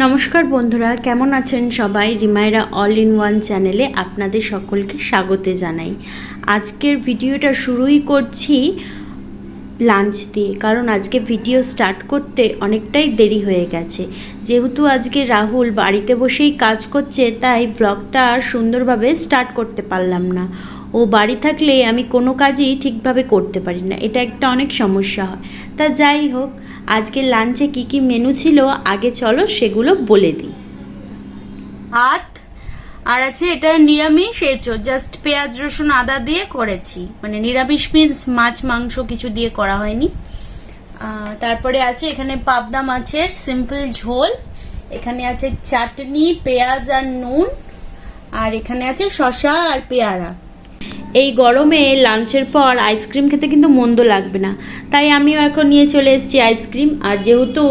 নমস্কার বন্ধুরা, কেমন আছেন সবাই? রিমাইরা অল ইন ওয়ান চ্যানেলে আপনাদের সকলকে স্বাগত জানাই। আজকের ভিডিওটা শুরুই করছি লাঞ্চ দিয়ে, কারণ আজকে ভিডিও স্টার্ট করতে অনেকটাই দেরি হয়ে গেছে। যেহেতু আজকে রাহুল বাড়িতে বসেই কাজ করছে, তাই ব্লগটা সুন্দরভাবে স্টার্ট করতে পারলাম না। ও বাড়ি থাকলে আমি কোনো কাজই ঠিকভাবে করতে পারি না, এটা একটা অনেক সমস্যা হয়। তা যাই হোক আজকে লাঞ্চে কি কি মেনু ছিল, আগে চলো সেগুলো বলে দিই। ভাত, আর আছে এটা নিরামিষ এঁচো জাস্ট পেঁয়াজ, রসুন, আদা দিয়ে করেছি। মানে নিরামিষ মিন্স মাছ, মাংস কিছু দিয়ে করা হয়নি। তারপরে আছে এখানে পাবদা মাছের সিম্পল ঝোল, এখানে আছে চাটনি, পেঁয়াজ আর নুন, আর এখানে আছে শসা আর পেয়ারা। এই গরমে লাঞ্চের পর আইসক্রিম খেতে কিন্তু মন্দ লাগবে না। তাই আমিও এখন নিয়ে চলে এসেছি আইসক্রিম। আর যেহেতু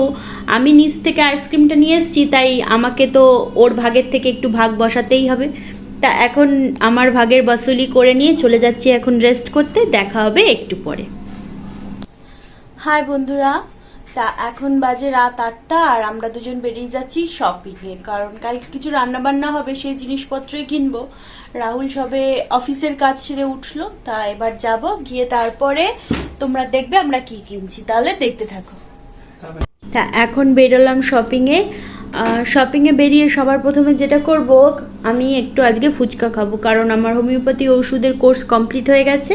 আমি নিচ থেকে আইসক্রিমটা নিয়ে এসেছি, তাই আমাকে তো ওর ভাগের থেকে একটু ভাগ বসাতেই হবে। তা এখন আমার ভাগের বসুলি করে নিয়ে চলে যাচ্ছি এখন রেস্ট করতে। দেখা হবে একটু পরে। হাই বন্ধুরা তা এখন বাজে রাত আটটা আর আমরা দুজন বেরিয়ে যাচ্ছি শপিংয়ে কারণ কালকে কিছু রান্না বান্না হবে সেই জিনিসপত্রই কিনবো। রাহুল সবে অফিসের কাজ সেরে উঠল তা এবার যাব। গিয়ে তারপরে তোমরা দেখবে আমরা কি কিনছি। তাহলে দেখতে থাকো। তা এখন বেরোলাম শপিংয়ে শপিংয়ে বেরিয়ে সবার প্রথমে যেটা করব, আমি একটু আজকে ফুচকা খাব, কারণ আমার হোমিওপ্যাথি ওষুধের কোর্স কমপ্লিট হয়ে গেছে।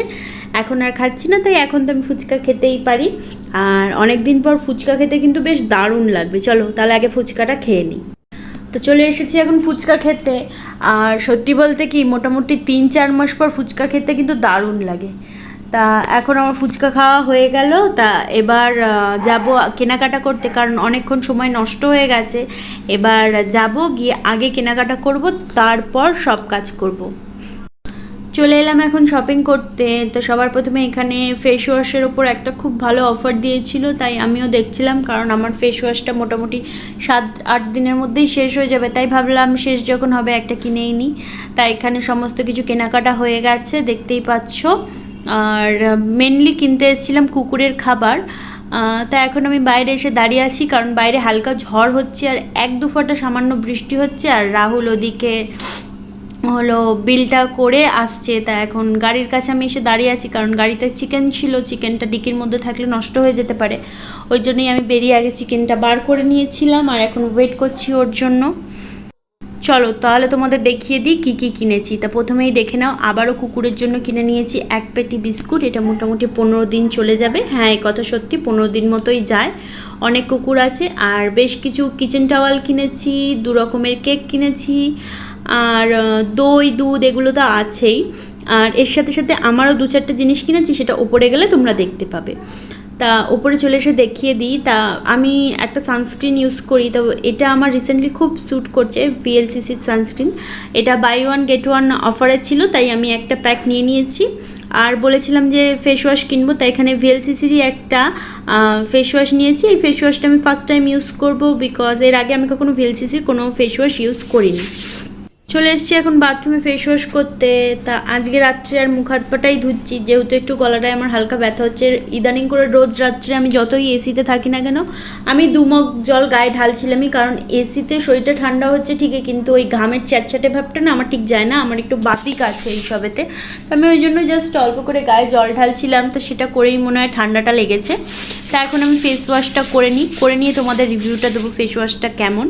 এখন আর খাচ্ছি না, তাই এখন তো আমি ফুচকা খেতেই পারি। আর অনেক দিন পর ফুচকা খেতে কিন্তু বেশ দারুণ লাগবে। চলো, তাহলে আগে ফুচকাটা খেয়ে নিই। তো চলে এসেছি এখন ফুচকা খেতে। আর সত্যি বলতে কি, মোটামুটি তিন চার মাস পর ফুচকা খেতে কিন্তু দারুণ লাগে। তা এখন আমার ফুচকা খাওয়া হয়ে গেল। তা এবার যাব কেনাকাটা করতে, কারণ অনেকক্ষণ সময় নষ্ট হয়ে গেছে। এবার যাব, গিয়ে আগে কেনাকাটা করব, তারপর সব কাজ করব। চলে এলাম এখন শপিং করতে। তো সবার প্রথমে এখানে ফেস ওয়াশের ওপর একটা খুব ভালো অফার দিয়েছিল, তাই আমিও দেখছিলাম, কারণ আমার ফেস ওয়াশটা মোটামুটি সাত, আট দিনের মধ্যেই শেষ হয়ে যাবে। তাই ভাবলাম শেষ যখন হবে একটা কিনেই নিই তাই এখানে সমস্ত কিছু কেনাকাটা হয়ে গেছে, দেখতেই পাচ্ছ। আর মেনলি কিনতে এসেছিলাম কুকুরের খাবার। তা এখন আমি বাইরে এসে দাঁড়িয়ে আছি, কারণ বাইরে হালকা ঝড় হচ্ছে আর এক দু ফোঁটা সামান্য বৃষ্টি হচ্ছে আর রাহুল ওদিকে হলো বিলটা করে আসছে। তা এখন গাড়ির কাছে আমি এসে দাঁড়িয়ে আছি, কারণ গাড়িতে চিকেন ছিল, চিকেনটা ডিকির মধ্যে থাকলে নষ্ট হয়ে যেতে পারে। ওই জন্যই আমি বেরিয়ে আগে চিকেনটা বার করে নিয়েছিলাম আর এখন ওয়েট করছি ওর জন্য। চলো তাহলে তোমাদের দেখিয়ে দিই কী কী কিনেছি। তা প্রথমেই দেখে নাও, আবারও কুকুরের জন্য কিনে নিয়েছি এক পেটি বিস্কুট, এটা মোটামুটি পনেরো দিন চলে যাবে। হ্যাঁ এই কথা সত্যি, পনেরো দিন মতোই যায়। অনেক কুকুর আছে, আর বেশ কিছু কিচেন টাওয়াল কিনেছি, দু রকমের কেক কিনেছি, আর দই, দুধ, এগুলো তো আছেই। আর এর সাথে সাথে আমারও দু চারটে জিনিস কিনেছি, সেটা ওপরে গেলে তোমরা দেখতে পাবে। তা ওপরে চলে এসে দেখিয়ে দিই। তা আমি একটা সানস্ক্রিন ইউজ করি। তো এটা আমার রিসেন্টলি খুব স্যুট করছে ভিএলসিসির সানস্ক্রিন এটা বাই ওয়ান গেট ওয়ান অফারে ছিল, তাই আমি একটা প্যাক নিয়ে নিয়েছি। আর বলেছিলাম যে ফেস ওয়াশ কিনবো, তাই এখানে ভিএলসিসিরই একটা ফেস ওয়াশ নিয়েছি। এই ফেস ওয়াশটা আমি ফার্স্ট টাইম ইউজ করব বিকজ এর আগে আমি কখনো ভিএলসিসির কোনো ফেস ওয়াশ ইউজ করিনি। চলে এসেছি এখন বাথরুমে ফেস ওয়াশ করতে। তা আজকে রাত্রে আর মুখ হাত পাটাই ধুচ্ছি, যেহেতু একটু গলাটায় আমার হালকা ব্যথা হচ্ছে। ইদানিং করে রোজ রাত্রে আমি যতই এসিতে থাকি না কেন, আমি দুমগ জল গায়ে ঢালছিলামই, কারণ এসিতে শরীরটা ঠান্ডা হচ্ছে ঠিকই, কিন্তু ওই ঘামের চ্যাটচ্যাটে ভাবটা না আমার ঠিক যায় না, আমার একটু বাতিক আছে এইসবেতে তো আমি ওই জন্য জাস্ট অল্প করে গায়ে জল ঢালছিলাম, তো সেটা করেই মনে হয় ঠান্ডাটা লেগেছে। তা এখন আমি ফেস ওয়াশটা করে নিই, করে নিয়ে তোমাদের রিভিউটা দেবো ফেস ওয়াশটা কেমন।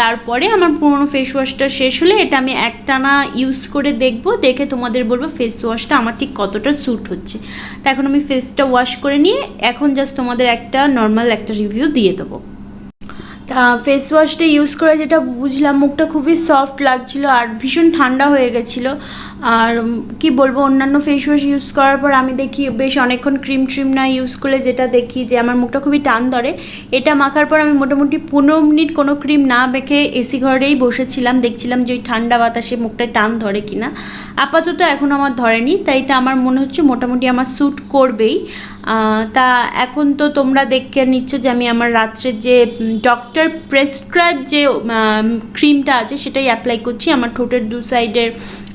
তারপরে আমার পুরোনো ফেস ওয়াশটা শেষ হলে এটা আমি একটানা ইউজ করে দেখব, দেখে তোমাদের বলব ফেস ওয়াশটা আমার ঠিক কতটা স্যুট হচ্ছে। তা এখন আমি ফেসটা ওয়াশ করে নিয়ে, এখন জাস্ট তোমাদের একটা নর্মাল একটা রিভিউ দিয়ে দেবো। ফেস ওয়াশটা ইউজ করে যেটা বুঝলাম, মুখটা খুবই সফট লাগছিল আর ভীষণ ঠান্ডা হয়ে গেছিল। আর কি বলব, অন্যান্য ফেস ওয়াশ ইউজ করার পর আমি দেখি বেশ অনেকক্ষণ ক্রিম ট্রিম না ইউজ করলে যেটা দেখি যে আমার মুখটা খুবই টান ধরে, এটা মাখার পর আমি মোটামুটি পনেরো মিনিট কোনো ক্রিম না মেখে এসি ঘরেই বসেছিলাম, দেখছিলাম যে ওই ঠান্ডা বাতাসে মুখটা টান ধরে কিনা। আপাতত এখন আমার ধরেনি, তাই এটা আমার মনে হচ্ছে মোটামুটি আমার স্যুট করবেই। তা এখন তো তোমরা দেখে নিচ্ছ যে আমি আমার রাত্রে যে ডক্টর প্রেসক্রাইব যে ক্রিমটা আছে সেটাই অ্যাপ্লাই করছি। আমার ঠোঁটের দু সাইডের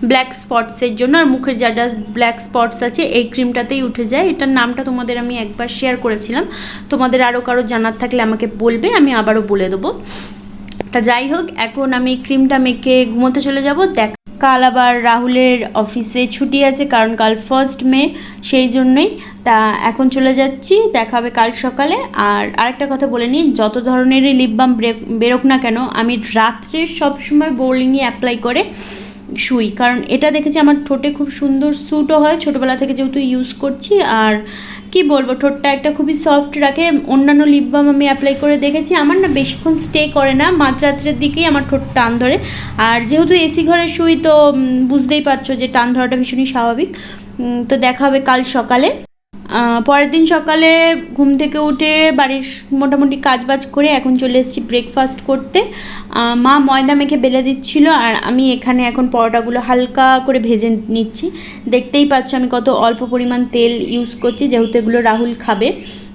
ব্ল্যাক স্পটসের জন্য আর মুখের যাটা ব্ল্যাক স্পটস আছে এই ক্রিমটাতেই উঠে যায়। এটার নামটা তোমাদের আমি একবার শেয়ার করেছিলাম। তোমাদের আরও কারও জানার থাকলে আমাকে বলবে, আমি আবারও বলে দেবো। তা যাই হোক, এখন আমি ক্রিমটা মেখে ঘুমোতে চলে যাব। দেখ, কাল আবার রাহুলের অফিসে ছুটি আছে, কারণ কাল ফার্স্ট মে, সেই জন্যই। তা এখন চলে যাচ্ছি, দেখা হবে কাল সকালে। আর আরেকটা কথা বলে নিই, যত ধরনেরই লিপ বাম বেরোক না কেন, আমি রাত্রে সবসময় বোর্লিংয়ে অ্যাপ্লাই করে শুই। কারণ এটা দেখেছি আমার ঠোঁটে খুব সুন্দর স্যুটও হয়, ছোটোবেলা থেকে যেহেতু ইউজ করছি। আর কি বলব, ঠোঁটটা একটা খুবই সফট রাখে, অন্যান্য লিপ বাম আমি অ্যাপ্লাই করে দেখেছি, আমার না বেশিক্ষণ স্টে করে না, মাঝরাত্রের দিকেই আমার ঠোঁট টান ধরে, আর যেহেতু এসি ঘরে শুই তো বুঝতেই পারছ যে টান ধরাটা ভীষণই স্বাভাবিক তো দেখা হবে কাল সকালে। পরের দিন সকালে ঘুম থেকে উঠে বাড়ির মোটামুটি কাজবাজ করে এখন চলে এসেছি ব্রেকফাস্ট করতে। মা ময়দা মেখে বেলে দিচ্ছিল আর আমি এখানে এখন পরোটাগুলো হালকা করে ভেজে নিচ্ছি। দেখতেই পাচ্ছ আমি কত অল্প পরিমাণ তেল ইউজ করছি, যেহেতু এগুলো রাহুল খাবে।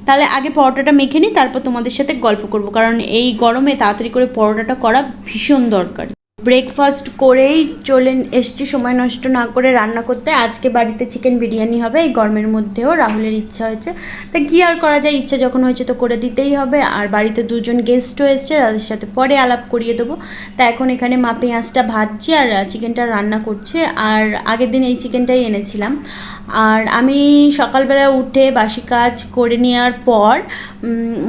তাহলে আগে পরোটাটা মেখে নিই, তারপর তোমাদের সাথে গল্প করব। কারণ এই গরমে তাড়াতাড়ি করে পরোটাটা করা ভীষণ দরকার। ব্রেকফাস্ট করেই চলে এসছি, সময় নষ্ট না করে রান্না করতে। আজকে বাড়িতে চিকেন বিরিয়ানি হবে, এই গরমের মধ্যেও রাহুলের ইচ্ছা হয়েছে। তা কী আর করা যায়, ইচ্ছা যখন হয়েছে তো করে দিতেই হবে। আর বাড়িতে দুজন গেস্টও এসছে, তাদের সাথে পরে আলাপ করিয়ে দেবো। তা এখন এখানে মা পেঁয়াজটা ভাজছে আর চিকেনটা রান্না করছে। আর আগের দিন এই চিকেনটাই এনেছিলাম। আর আমি সকালবেলা উঠে বাসি কাজ করে নেওয়ার পর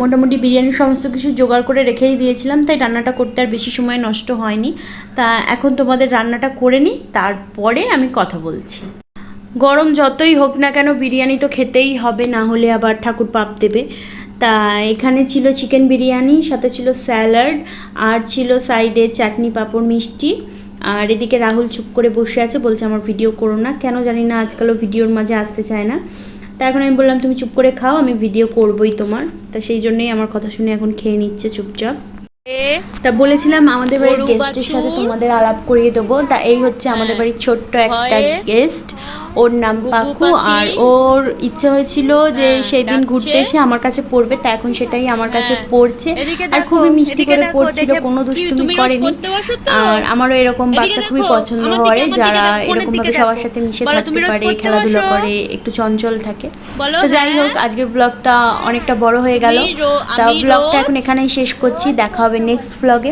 মোটামুটি বিরিয়ানির সমস্ত কিছু জোগাড় করে রেখেই দিয়েছিলাম। তাই রান্নাটা করতে আর বেশি সময় নষ্ট হয়নি। তা এখন তোমাদের রান্নাটা করে নিই তারপরে আমি কথা বলছি। গরম যতই হোক না কেন বিরিয়ানি তো খেতেই হবে, না হলে আবার ঠাকুর পাপ দেবে। তা এখানে ছিল চিকেন বিরিয়ানি, সাথে ছিল স্যালাড আর ছিল সাইডে চাটনি, পাঁপড়, মিষ্টি। আর এদিকে রাহুল চুপ করে বসে আছে, বলছে আমার ভিডিও করো না। কেন জানি না, আজকালও ভিডিওর মাঝে আসতে চায় না। তা এখন আমি বললাম, তুমি চুপ করে খাও, আমি ভিডিও করবই তোমার। তা সেই জন্যই আমার কথা শুনে এখন খেয়ে নিচ্ছে চুপচাপ। তা বলেছিলাম আমাদের বাড়ির গেস্টের সাথে তোমাদের আলাপ করিয়ে দেবো। তা এই হচ্ছে আমাদের বাড়ির ছোট্ট একটা গেস্ট ওর নাম পাখু। আর ওর ইচ্ছে হয়েছিল যে হ্যাঁ, সেই দিন ঘুরতে এসে আমার কাছে পড়বে তা এখন সেটাই আমার কাছে হ্যাঁ। পড়ছে। আর খুবই মিষ্টি করে পড়ছিল কোনো দুষ্টুমি করেনি? আর আমারও এরকম বাচ্চা খুবই পছন্দ হয় যারা দেখো, ফোনের এরকম ভাবে সবার সাথে মিশে থাকতে পারে খেলাধুলা করে একটু চঞ্চল থাকে। তো যাই হ্যাঁ। হোক আজকের ব্লগটা অনেকটা বড় হয়ে গেল। তা ব্লগটা এখন এখানেই শেষ করছি দেখা হবে নেক্সট ব্লগে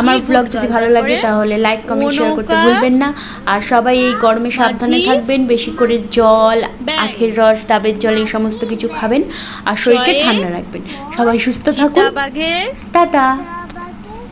আমার ব্লগ যদি ভালো লাগে তাহলে লাইক কমেন্ট শেয়ার করতে ভুলবেন না। আর সবাই এই গরমে সাবধানে থাকবেন বেশি করে জল আখের রস ডাবের জল এই সমস্ত কিছু খাবেন। আর শরীরকে ঠান্ডা রাখবেন। সবাই সুস্থ থাকুন। টাটা।